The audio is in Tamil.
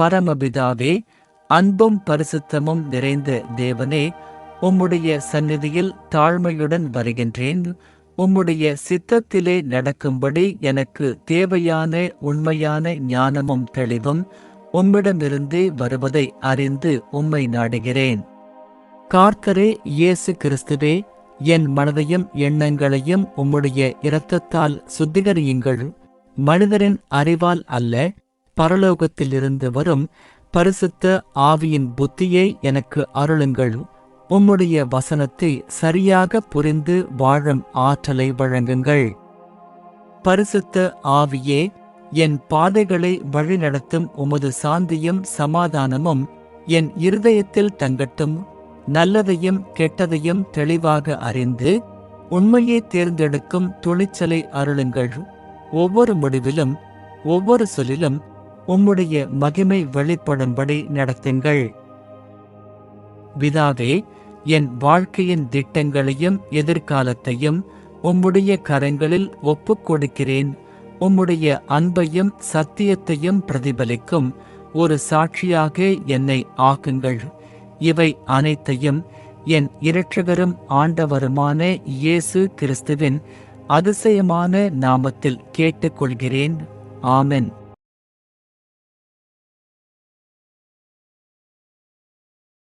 பரமபிதாவே அன்பும் பரிசுத்தமும் நிறைந்த தேவனே உம்முடைய சந்நிதியில் தாழ்மையுடன் வருகின்றேன். உம்முடைய சித்தத்திலே நடக்கும்படி எனக்கு தேவையான உண்மையான ஞானமும் தெளிவும் உம்மிடமிருந்தே வருவதை அறிந்து உம்மை நாடுகிறேன். கார்த்தரே இயேசு கிறிஸ்துவே என் மனதையும் எண்ணங்களையும் உம்முடைய இரத்தத்தால் சுத்திகரியுங்கள். மனிதரின் அறிவால் அல்ல பரலோகத்திலிருந்து வரும் பரிசுத்த ஆவியின் புத்தியை எனக்கு அருளுங்கள். உம்முடைய வசனத்தை சரியாக புரிந்து வாழும் ஆற்றலை வழங்குங்கள். பரிசுத்த ஆவியே என் பாதைகளை வழிநடத்தும் உமது சாந்தியும் சமாதானமும் என் இருதயத்தில் தங்கட்டும். நல்லதையும் கெட்டதையும் தெளிவாக அறிந்து உண்மையை தேர்ந்தெடுக்கும் துணிச்சலை அருளுங்கள். ஒவ்வொரு முடிவிலும் ஒவ்வொரு சொல்லிலும் உம்முடைய மகிமை வெளிப்படும்படி நடத்துங்கள். பிதாவே என் வாழ்க்கையின் திட்டங்களையும் எதிர்காலத்தையும் உம்முடைய கரங்களில் ஒப்புக் கொடுக்கிறேன் உம்முடைய அன்பையும் சத்தியத்தையும் பிரதிபலிக்கும் ஒரு சாட்சியாக என்னை ஆக்குங்கள். இவை அனைத்தையும் என் இரட்சகரும் ஆண்டவருமான இயேசு கிறிஸ்துவின் அதிசயமான நாமத்தில் கேட்டுக்கொள்கிறேன். ஆமென்.